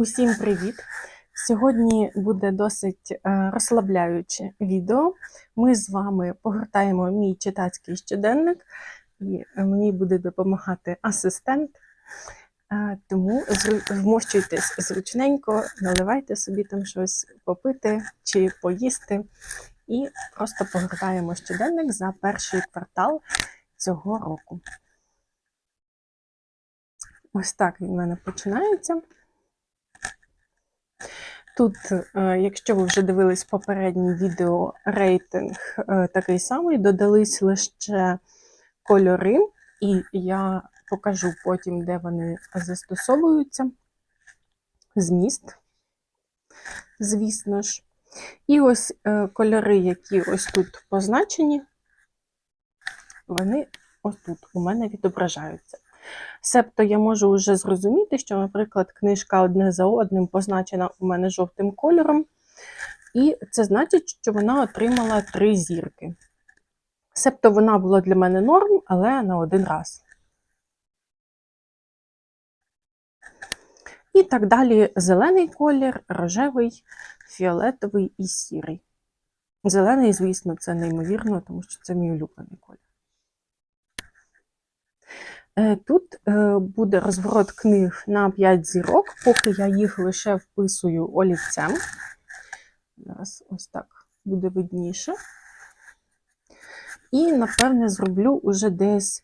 Усім привіт! Сьогодні буде досить е, розслабляюче відео. Ми з вами погортаємо мій читацький щоденник, і е, мені буде допомагати асистент. Е, Тому вмощуйтесь зручненько, наливайте собі там щось попити чи поїсти. І просто погортаємо щоденник за перший квартал цього року. Ось так він в мене починається. Тут, е, якщо ви вже дивились попереднє відео, рейтинг е, такий самий, додались лише кольори, і я покажу потім, де вони застосовуються. Зміст, звісно ж. І ось е, кольори, які ось тут позначені, вони ось тут у мене відображаються. Себто я можу вже зрозуміти, що, наприклад, книжка одне за одним позначена у мене жовтим кольором, і це значить, що вона отримала три зірки. Себто вона була для мене норм, але на один раз. І так далі зелений колір, рожевий, фіолетовий і сірий. Зелений, звісно, це неймовірно, тому що це мій улюблений колір. Е, Тут е, буде розворот книг на 5 зірок, поки я їх лише вписую олівцем. Зараз ось так буде видніше. І, напевне, зроблю уже десь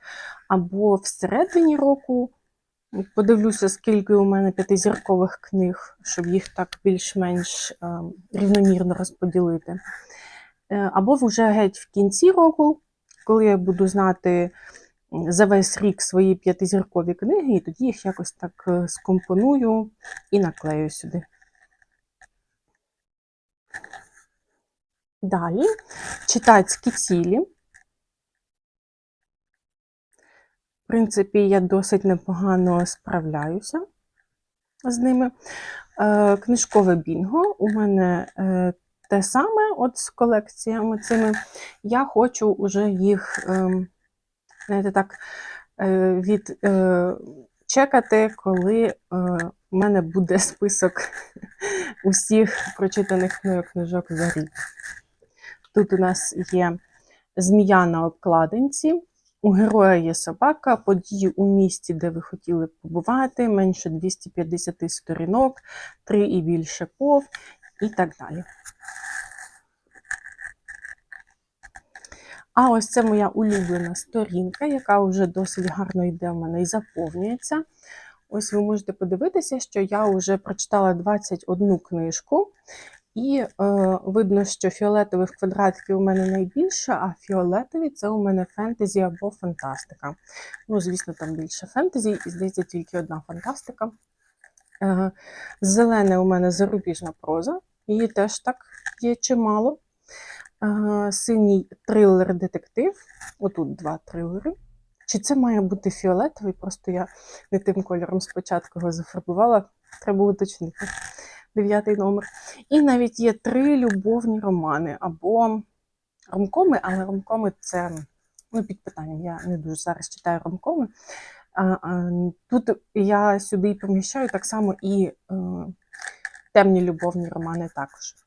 або всередині року. Подивлюся, скільки у мене п'ятизіркових книг, щоб їх так більш-менш е, рівномірно розподілити. Або вже геть в кінці року, коли я буду знати за весь рік свої п'ятизіркові книги, і тоді їх якось так е, скомпоную і наклею сюди. Далі читацькі цілі. В принципі, я досить непогано справляюся з ними. Е, Книжкове бінго. У мене е, те саме от з колекціями цими. Я хочу уже їх. Знаєте, так, е, від е, чекати, коли е, у мене буде список усіх прочитаних мною книжок за рік. Тут у нас є змія на обкладинці, у героя є собака, події у місті, де ви хотіли побувати, менше 250 сторінок, 3 і більше пов і так далі. А ось це моя улюблена сторінка, яка вже досить гарно йде в мене і заповнюється. Ось ви можете подивитися, що я вже прочитала 21 книжку, і е, видно, що фіолетових квадратиків у мене найбільше, а фіолетові це у мене фентезі або фантастика. Ну, звісно, там більше фентезі, і здається, тільки одна фантастика. Е, зелене у мене зарубіжна проза, її теж так є чимало. Синій трилер-детектив. Отут два трилери. Чи це має бути фіолетовий? Просто я не тим кольором спочатку його зафарбувала. Треба уточнити. Дев'ятий номер. І навіть є три любовні романи або ромкоми, але ромкоми це ну, під питанням. Я не дуже зараз читаю ромкоми. Тут я сюди поміщаю так само і е, темні любовні романи також.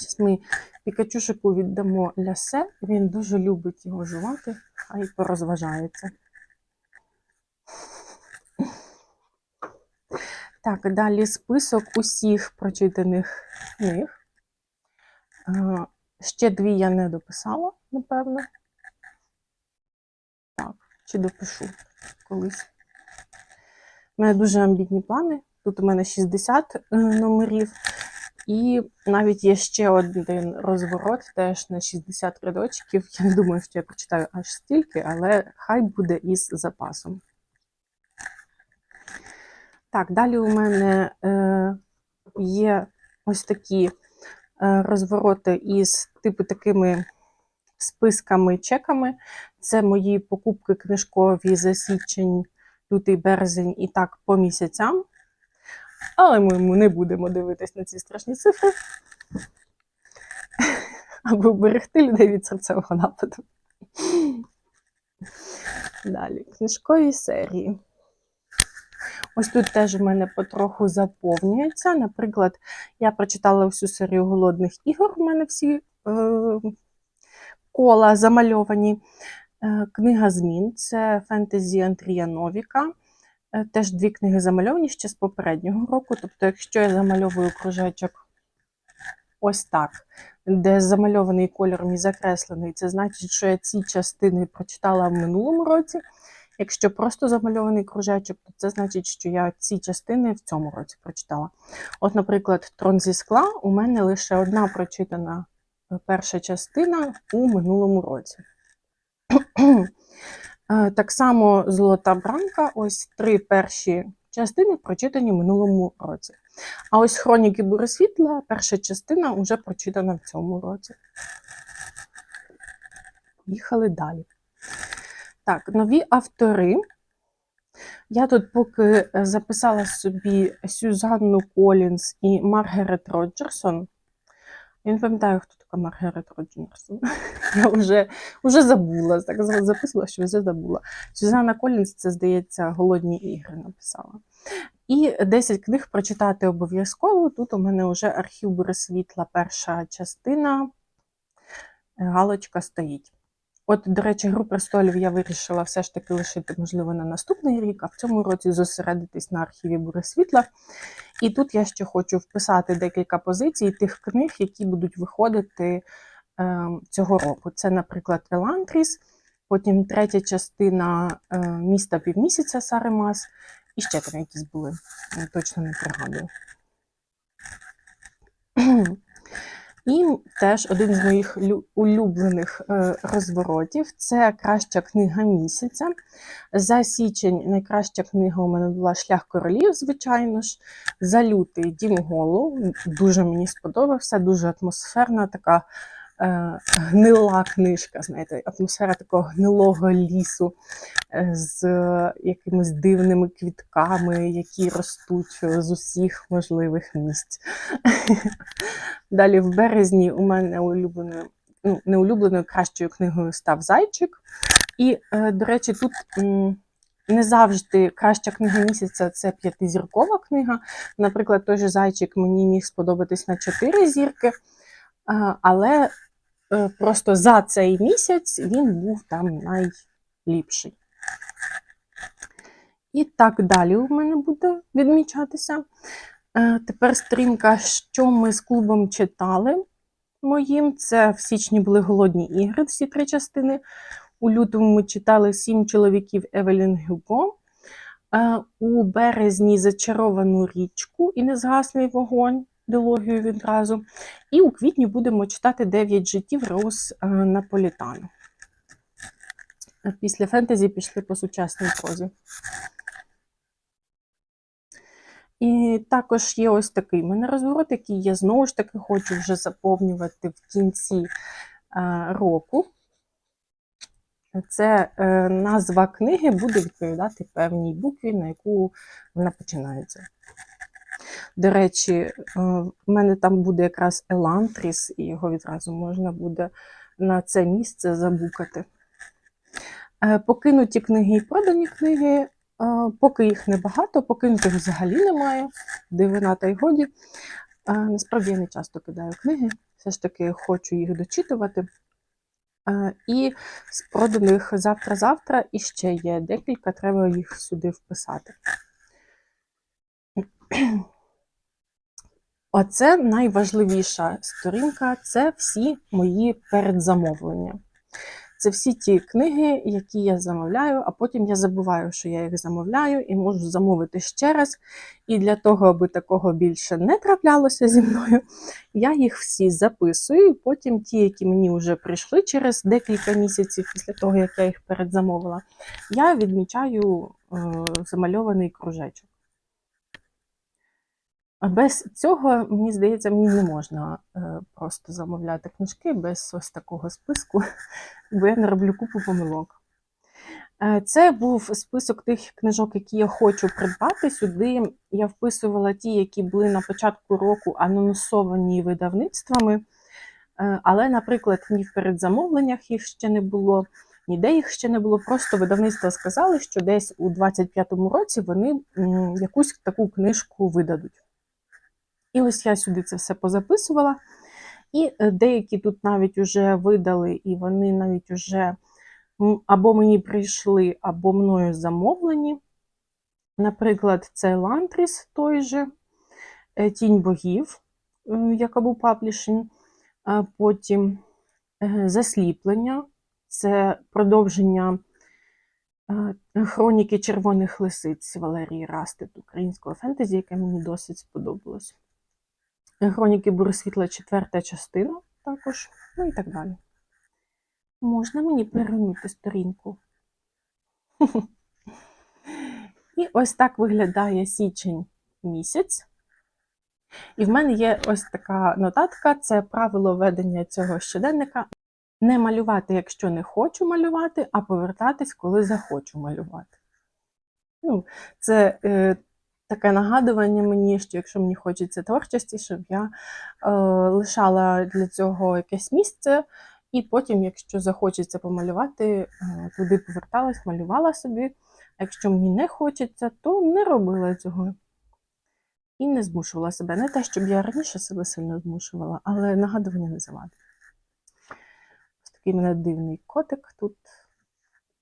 Зараз ми Пікачушику віддамо лясе, він дуже любить його жувати, а й порозважається. Так, далі список усіх прочитаних книг. Е, Ще дві я не дописала, напевно. Так, чи допишу колись. У мене дуже амбітні плани. Тут у мене 60 е, номерів. І навіть є ще один розворот, теж на 60 рядочків. Я не думаю, що я прочитаю аж стільки, але хай буде із запасом. Так, далі у мене е, є ось такі е, розвороти із типу такими списками, чеками. Це мої покупки книжкові за січень, лютий березень і так по місяцям. Але ми не будемо дивитись на ці страшні цифри, аби вберегти людей від серцевого нападу. Далі, книжкові серії. Ось тут теж у мене потроху заповнюється. Наприклад, я прочитала всю серію голодних ігор. У мене всі е, кола замальовані. Е, Книга змін це фентезі Андрія Новіка. Е, Теж дві книги замальовані ще з попереднього року. Тобто, якщо я замальовую кружечок ось так, де замальований кольором і закреслений, це значить, що я ці частини прочитала в минулому році. Якщо просто замальований кружечок, то це значить, що я ці частини в цьому році прочитала. От, наприклад, трон зі скла у мене лише одна прочитана е, перша частина у минулому році. Е, Так само золота бранка, ось три перші частини прочитані минулому році. А ось хроніки Буресвітла, перша частина вже прочитана в цьому році. Їхали далі. Так, нові автори. Я тут поки е, записала собі Сюзанну Колінс і Маргарет Роджерсон. Я не пам'ятаю, хто така Маргарет Роджерсон. Я вже, вже забула, так записувала, що вже забула. Сюзанна Колінс, це, здається, голодні ігри написала. І 10 книг прочитати обов'язково. Тут у мене вже архів Борисвітла, перша частина. Галочка стоїть. От, до речі, гру престолів я вирішила все ж таки лишити, можливо, на наступний рік, а в цьому році зосередитись на архіві Бури світла. І тут я ще хочу вписати декілька позицій тих книг, які будуть виходити е, цього року. Це, наприклад, Елантріс, потім третя частина е, міста півмісяця Сари Мас, і ще там якісь були, я точно не пригадую. І теж один з моїх улюблених е, розворотів це краща книга місяця. За січень найкраща книга у мене була Шлях королів, звичайно ж. За лютий Дім Голу. Дуже мені сподобався, дуже атмосферна, така гнила книжка, знаєте, атмосфера такого гнилого лісу е, з якимись дивними квітками, які ростуть з усіх можливих місць. Далі в березні у мене улюбленою, ну, не улюбленою кращою книгою став Зайчик. І, е, до речі, тут не завжди краща книга місяця це п'ятизіркова книга. Наприклад, той же зайчик мені міг сподобатись на 4 зірки, але е, просто за цей місяць він був там найліпший. І так далі у мене буде відмічатися. Е, Тепер стрімка, що ми з клубом читали моїм. Це в січні були голодні ігри, всі три частини. У лютому ми читали сім чоловіків Евелін Гюго. Е, У березні зачаровану річку і незгасний вогонь, дилогію відразу. І у квітні будемо читати дев'ять життів Роуз е, Наполітану. Е, Після фентезі пішли по сучасній прозі. І також є ось такий мене розворот, який я знову ж таки хочу вже заповнювати в кінці е, року. Це назва книги буде відповідати певній букві, на яку вона починається. До речі, е, в мене там буде якраз Елантріс, і його відразу можна буде на це місце забукати. Е, Покинуті книги і продані книги, е, поки їх небагато, покинутих взагалі немає, дивина та й годі. Насправді я не часто кидаю книги, все ж таки хочу їх дочитувати. І з проданих завтра-завтра і ще є декілька, треба їх сюди вписати. Оце найважливіша сторінка це всі мої передзамовлення. Це всі ті книги, які я замовляю, а потім я забуваю, що я їх замовляю, і можу замовити ще раз. І для того, аби такого більше не траплялося зі мною, я їх всі записую. Потім ті, які мені вже прийшли через декілька місяців після того, як я їх передзамовила, я відмічаю е, замальований кружечок. Без цього, мені здається, мені не можна е, просто замовляти книжки без ось такого списку, бо я не роблю купу помилок. Е, Це був список тих книжок, які я хочу придбати. Сюди я вписувала ті, які були на початку року анонсовані видавництвами. Е, Але, наприклад, ні в передзамовленнях їх ще не було, ніде їх ще не було. Просто видавництво сказали, що десь у 25-му році вони якусь таку книжку видадуть. І ось я сюди це все позаписувала. І е, деякі тут навіть вже видали, і вони навіть уже або мені прийшли, або мною замовлені. Наприклад, це Лантріс той же, е, Тінь богів, е, Якабу Паблішин, потім Засліплення, це продовження хроніки червоних лисиць Валерії Растет українського фентезі, яке мені досить сподобалось. Хроніки Буресвітла, четверта частина також, ну і так далі. Можна мені перевернути сторінку? І ось так виглядає січень місяць. І в мене є ось така нотатка: це правило ведення цього щоденника. Не малювати, якщо не хочу малювати, а повертатись, коли захочу малювати. Ну, це е, таке нагадування мені, що якщо мені хочеться творчості, щоб я е, лишала для цього якесь місце, і потім, якщо захочеться помалювати, е, туди поверталась, малювала собі. А якщо мені не хочеться, то не робила цього. І не змушувала себе. Не те, щоб я раніше себе сильно змушувала, але нагадування не завадить. Ось такий мене дивний котик тут.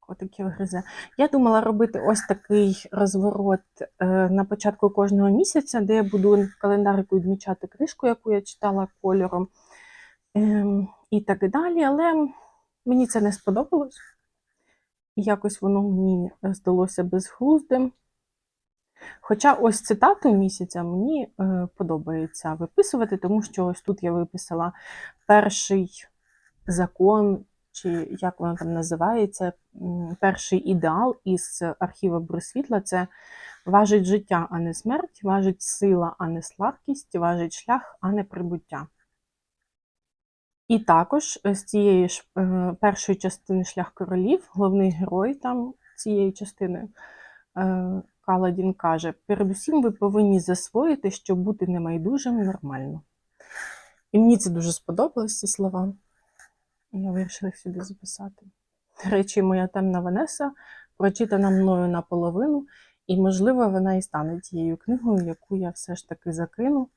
Котиків гризе. Я думала робити ось такий розворот е, на початку кожного місяця, де я буду в календарику відмічати книжку, яку я читала кольором ем, і так далі. Але мені це не сподобалось. І якось воно мені здалося безглуздим. Хоча ось цитату місяця мені е, подобається виписувати, тому що ось тут я виписала перший закон, чи як воно там називається, перший ідеал із архіву Брусвітла це важить життя, а не смерть, важить сила, а не слабкість, важить шлях, а не прибуття. І також з цієї ж е, першої частини Шлях королів, головний герой там цієї частини е, Каладін каже: передусім ви повинні засвоїти, що бути небайдужим нормально. І мені це дуже сподобалось, ці слова. Я вирішила їх сюди записати. До речі, моя темна Ванеса прочитана мною наполовину, і, можливо, вона і стане тією книгою, яку я все ж таки закину.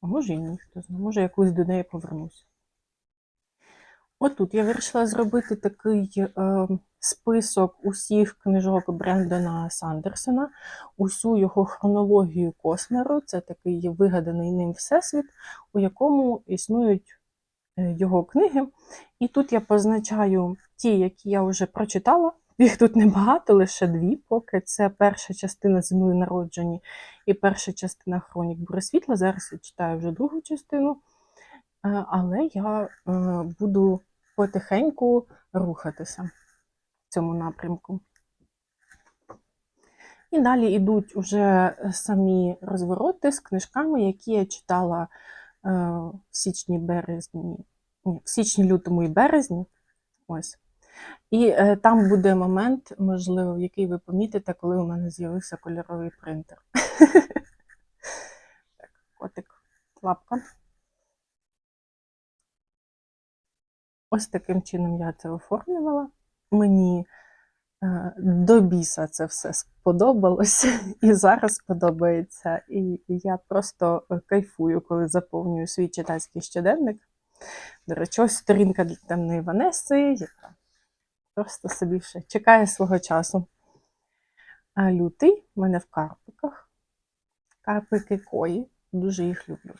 А може і ні, хто знає, може якось до неї повернусь. Отут я вирішила зробити такий е, список усіх книжок Брендона Сандерсона, усю його хронологію Космеру. Це такий вигаданий ним всесвіт, у якому існують його книги. І тут я позначаю ті, які я вже прочитала. Їх тут небагато, лише дві, поки це перша частина земли народжені і перша частина Хронік Буресвітла. Зараз я читаю вже другу частину. Е, але я е, буду потихеньку рухатися в цьому напрямку. І далі йдуть уже самі розвороти з книжками, які я читала е, в січні березні, ні, в січні, лютому і березні. Ось. І е, там буде момент, можливо, в який ви помітите, коли у мене з'явився кольоровий принтер. Так, котик, лапка. Ось таким чином я це оформлювала. Мені е, до біса це все сподобалось, і зараз подобається. І я просто кайфую, коли заповнюю свій читацький щоденник. До речі, ось сторінка для темної Ванеси, яка просто собі ще чекає свого часу. А лютий в мене в карпиках. Карпики кої, дуже їх люблю.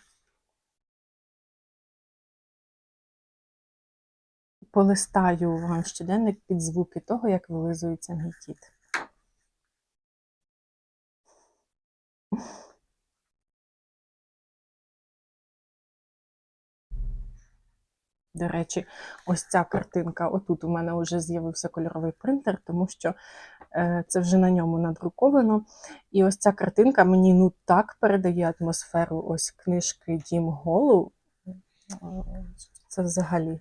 Полистаю вам щоденник під звуки того, як вилизується мій кіт. До речі, ось ця картинка. Отут у мене вже з'явився кольоровий принтер, тому що е, це вже на ньому надруковано. І ось ця картинка мені ну так передає атмосферу ось книжки Дім Голу. Це взагалі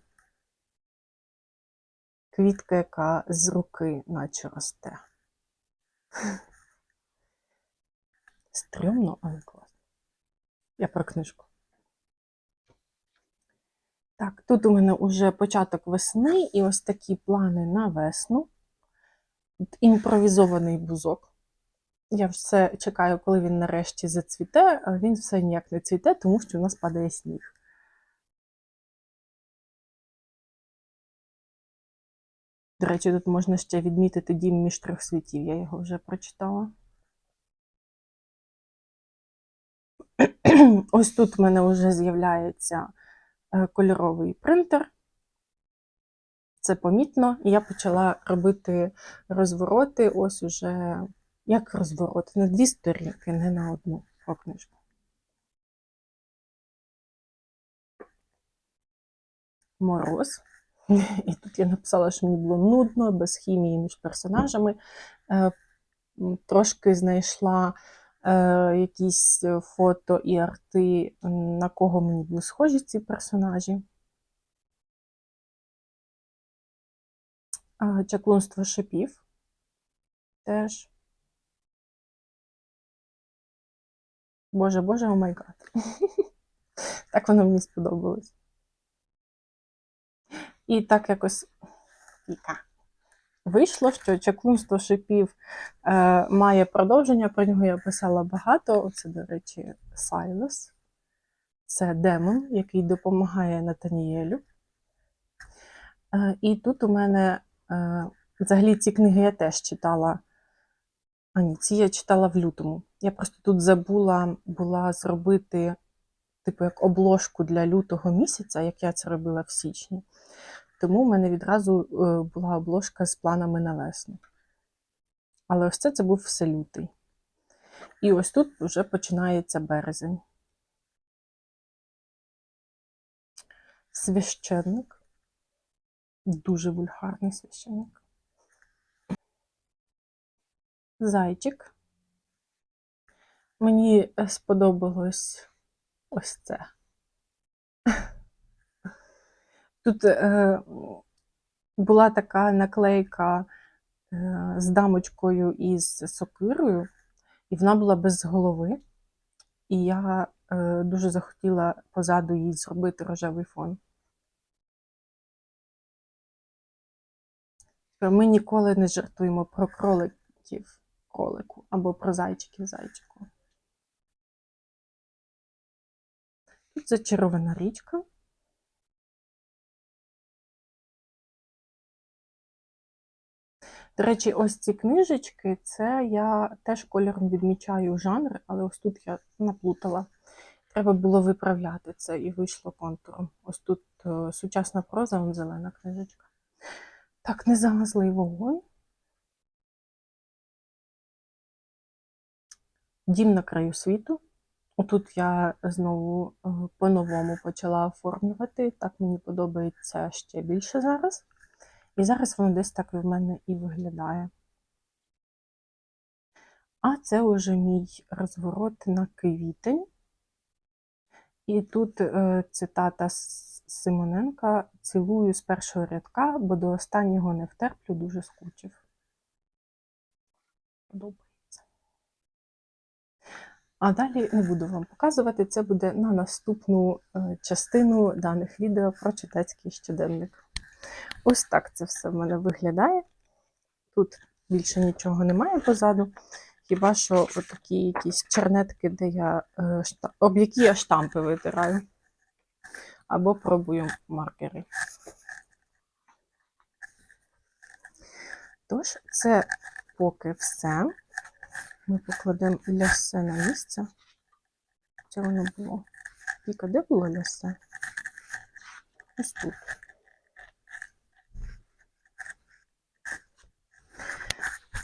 квітка, яка з руки наче росте. Стрьомно, але класно. Я про книжку. Так, тут у мене вже початок весни і ось такі плани на весну. От Імпровізований бузок. Я все чекаю, коли він нарешті зацвіте, а він все ніяк не цвіте, тому що у нас падає сніг. До речі, тут можна ще відмітити дім між трьох світів, я його вже прочитала. Ось тут в мене вже з'являється е, кольоровий принтер. Це помітно, і я почала робити розвороти, ось уже як розворот, на дві сторінки, не на одну книжку. Мороз. І тут я написала, що мені було нудно, без хімії між персонажами. Е, Трошки знайшла е, якісь фото і арти, на кого мені були схожі ці персонажі. Е, Чаклунство шипів теж. Боже, боже, о май гад. Так воно мені сподобалось. І так якось вийшло, що чаклунство шипів е, має продовження. Про нього я писала багато. Це, до речі, Сайлос. Це демон, який допомагає Натаніелю. Е, і тут у мене е, взагалі ці книги я теж читала. А ні, ці я читала в лютому. Я просто тут забула була зробити, типу, як обложку для лютого місяця, як я це робила в січні. Тому в мене відразу е, була обложка з планами на весну. Але ось це це був все лютий. І ось тут вже починається березень. Священник. Дуже вульгарний священник. Зайчик. Мені е, сподобалось ось це. Тут е, була така наклейка е, з дамочкою із сокирою, і вона була без голови. І я е, дуже захотіла позаду їй зробити рожевий фон. Ми ніколи не жартуємо про кроликів кролику або про зайчиків зайчику. Тут зачарована річка. До речі, ось ці книжечки, це я теж кольором відмічаю жанр, але ось тут я наплутала. Треба було виправляти це і вийшло контуром. Ось тут е, сучасна проза, вон зелена книжечка. Так, незамазлий вогонь. Дім на краю світу. Отут я знову е, по-новому почала оформлювати. Так мені подобається ще більше зараз. І зараз воно десь так в мене і виглядає. А це вже мій розворот на квітень. І тут е, цитата Симоненка: цілую з першого рядка, бо до останнього не втерплю, дуже скучив. Подобається. А далі не буду вам показувати, це буде на наступну е, частину даних відео про читацький щоденник. Ось так це все в мене виглядає. Тут більше нічого немає позаду. Хіба що такі якісь чернетки, де я, е, об які я штампи витираю. Або пробую маркери. Тож, це поки все. Ми покладемо лясе на місце. Це воно було. Віка, де було лясе? Ось тут.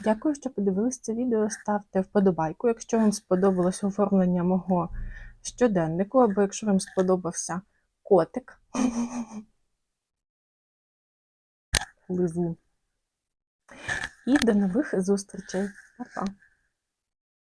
Дякую, що подивились це відео. Ставте вподобайку, якщо вам сподобалось оформлення мого щоденнику, або якщо вам сподобався котик. Лизу. І до нових зустрічей. Па-па!